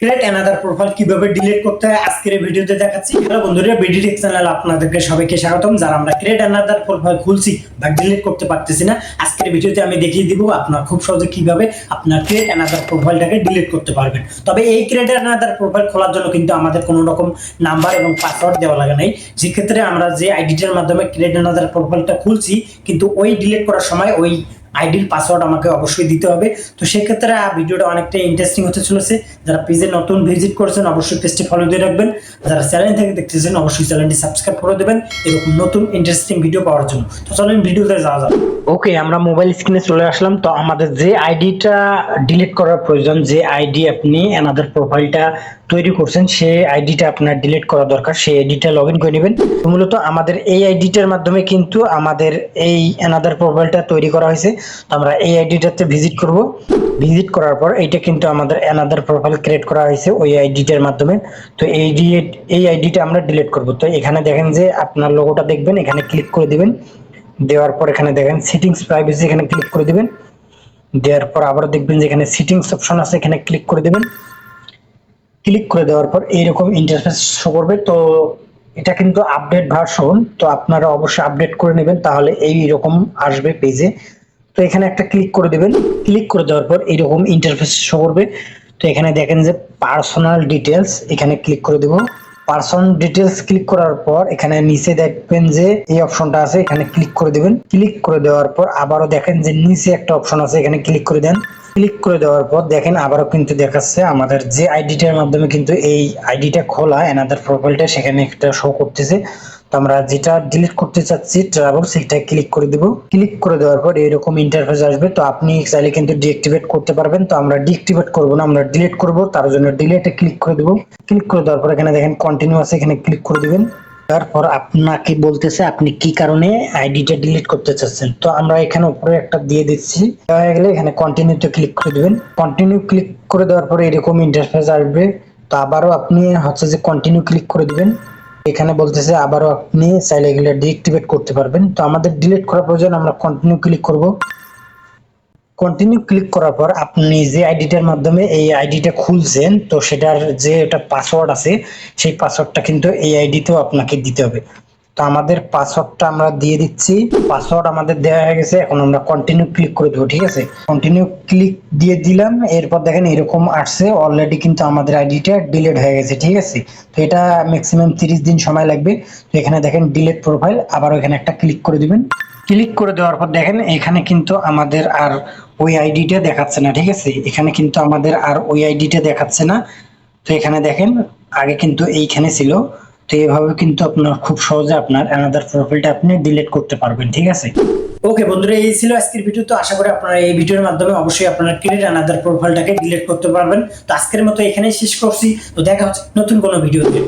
Create another profile কীভাবে delete করতে হয় আজকের ভিডিওতে দেখাচ্ছি। হ্যালো বন্ধুরা বিডিটেক চ্যানেল আপনাদেরকে সবাইকে স্বাগতম। যারা আমরা ক্রিয়েট অ্যানাদার প্রোফাইল খুলছি বা ডিলিট করতে পারতেছি না, আজকের ভিডিওতে আমি দেখিয়ে দিব আপনার খুব সহজে কীভাবে আপনার ক্রিয়েট অ্যানাদার প্রোফাইলটাকে ডিলিট করতে পারবেন। তবে এই ক্রিয়েট অ্যানাদার প্রোফাইল খোলার জন্য কিন্তু আমাদের কোনো রকম নাম্বার এবং পাসওয়ার্ড দেওয়া লাগে নাই। সেক্ষেত্রে আমরা যে আইডিটার মাধ্যমে ক্রিয়েট অ্যানাদার প্রোফাইলটা খুলছি, কিন্তু ওই ডিলিট করার সময় ওই আইডির পাসওয়ার্ড আমাকে অবশ্যই দিতে হবে। তো সেক্ষেত্রে ভিডিওটা অনেকটা ইন্টারেস্টিং হতে চলেছে। যারা পেজে নতুন ভিজিট করেছেন, অবশ্যই পেজটি ফলো দিয়ে রাখবেন। যারা চ্যানেল থেকে দেখতেছেন, অবশ্যই চ্যানেলটি সাবস্ক্রাইব করে দেবেন। এরকম নতুন ইন্টারেস্টিং ভিডিও পাওয়ার জন্য। তো চলেন ভিডিওতে যাওয়া যাক। ওকে আমরা মোবাইল স্ক্রিনে চলে আসলাম। তো আমাদের যে আইডিটা ডিলিট করার প্রয়োজন, যে আইডি আপনি অ্যানাদার প্রোফাইলটা তৈরি করছেন, সেই আইডিটা আপনার ডিলিট করা দরকার। সেই আইডিটা লগ ইন করে নেবেন। মূলত আমাদের এই আইডিটার মাধ্যমে কিন্তু আমাদের এই অ্যানাদার প্রোফাইলটা তৈরি করা হয়েছে। আমরা এই আইডিটাতে ভিজিট করব। ভিজিট করার পর এইটা কিন্তু আমাদের অ্যানাদার প্রোফাইল ক্রিয়েট করা হয়েছে ওই আইডিটার মাধ্যমে। তো এই এই আইডিটা আমরা ডিলিট করব। তো এখানে দেখেন যে আপনার লোগোটা দেখবেন, এখানে ক্লিক করে দিবেন। দেওয়ার পর এখানে দেখেন সিটিংস প্রাইভেসি এখানে ক্লিক করে দিবেন। দেওয়ার পর আবার দেখবেন যে এখানে সিটিংস অপশন আছে, এখানে ক্লিক করে দিবেন। ক্লিক করে দেওয়ার পর এইরকম ইন্টারফেস শো করবে। তো এটা কিন্তু আপডেট ভার্সন তো আপনারা অবশ্যই আপডেট করে নেবেন, তাহলে এই রকম আসবে পেজে তো এখানে একটা ক্লিক করে দেবেন। ক্লিক করে দেওয়ার পর এইরকম ইন্টারফেস শো করবে। তো এখানে দেখেন যে পার্সোনাল ডিটেলস এখানে ক্লিক করে দেবো। পার্সোনাল ডিটেলস ক্লিক করার পর এখানে নিচে দেখবেন যে এই অপশনটা আছে, এখানে ক্লিক করে দেবেন। ক্লিক করে দেওয়ার পর আবারও দেখেন যে নিচে একটা অপশন আছে, এখানে ক্লিক করে দেন। ক্লিক করে দেওয়ার পর দেখেন আবারও কিন্তু দেখাচ্ছে আমাদের যে আইডিটার মাধ্যমে কিন্তু এই আইডিটা খোলা এনাদার প্রোফাইলটা সেখানে একটা শো করতেছে। আমরা যেটা ডিলিট করতে চাচ্ছি ট্রাভেল সেটা ক্লিক করে দেব। ক্লিক করে দেওয়ার পর এরকম ইন্টারফেস আসবে। তো আপনি চাইলে কিন্তু ডিঅ্যাক্টিভেট করতে পারবেন। তো আমরা ডিঅ্যাক্টিভেট করব না, আমরা ডিলিট করব। তার জন্য ডিলিটে ক্লিক করে দেব। ক্লিক করে দেওয়ার পর এখানে দেখেন কন্টিনিউ আছে এখানে ক্লিক করে দিবেন। তারপর আপনাকে বলতেছে আপনি কি কারণে আইডিটা ডিলিট করতে চাচ্ছেন? তো আমরা এখানে উপরে একটা দিয়ে দিচ্ছি। দেওয়া গেলে এখানে কন্টিনিউতে ক্লিক করে দিবেন। কন্টিনিউ ক্লিক করে দেওয়ার পরে এরকম ইন্টারফেস আসবে। তো আবারও আপনি হচ্ছে যে কন্টিনিউ ক্লিক করে দিবেন। এখানে বলতেছে, আবারও আপনি চাইলে এগুলো ডিএক্টিভেট করতে পারবেন। তো আমাদের ডিলিট করা প্রয়োজন, আমরা কন্টিনিউ ক্লিক করব। কন্টিনিউ ক্লিক করার পর আপনি যে আইডিটার মাধ্যমে এই আইডিটা খুলছেন, তো সেটার যে একটা পাসওয়ার্ড আছে, সেই পাসওয়ার্ডটা কিন্তু এই আইডিতেও আপনাকে দিতে হবে। তো আমাদের পাসওয়ার্ডটা আমরা দিয়ে দিচ্ছি। পাসওয়ার্ড আমাদের দেওয়া হয়ে গেছে, এখন আমরা কন্টিনিউ ক্লিক করে দেবো, ঠিক আছে? কন্টিনিউ ক্লিক দিয়ে দিলাম, এরপর দেখেন এরকম আসছে অলরেডি কিন্তু আমাদের আইডিটা ডিলেট হয়ে গেছে, ঠিক আছে? তো এটা ম্যাক্সিমাম তিরিশ দিন সময় লাগবে। তো এখানে দেখেন ডিলেট প্রোফাইল আবার এখানে একটা ক্লিক করে দিবেন। ক্লিক করে দেওয়ার পর দেখেন, এখানে কিন্তু আমাদের আর ওই আইডিটা দেখাচ্ছে না, ঠিক আছে? এখানে কিন্তু আমাদের আর ওই আইডিটা দেখাচ্ছে না। তো এখানে দেখেন, আগে কিন্তু এইখানে ছিল। তো এভাবে কিন্তু আপনার খুব সহজে আপনার অ্যানাদার প্রোফাইলটা আপনি ডিলিট করতে পারবেন, ঠিক আছে? ওকে বন্ধুরা, এই ছিল আজকের ভিডিও তো আশা করি আপনারা এই ভিডিওর মাধ্যমে অবশ্যই আপনারা ক্রিয়েট অ্যানাদার প্রোফাইলটাকে ডিলিট করতে পারবেন। তো আজকের মতো এখানেই শেষ করছি। তো দেখা হচ্ছে নতুন কোনো ভিডিওতে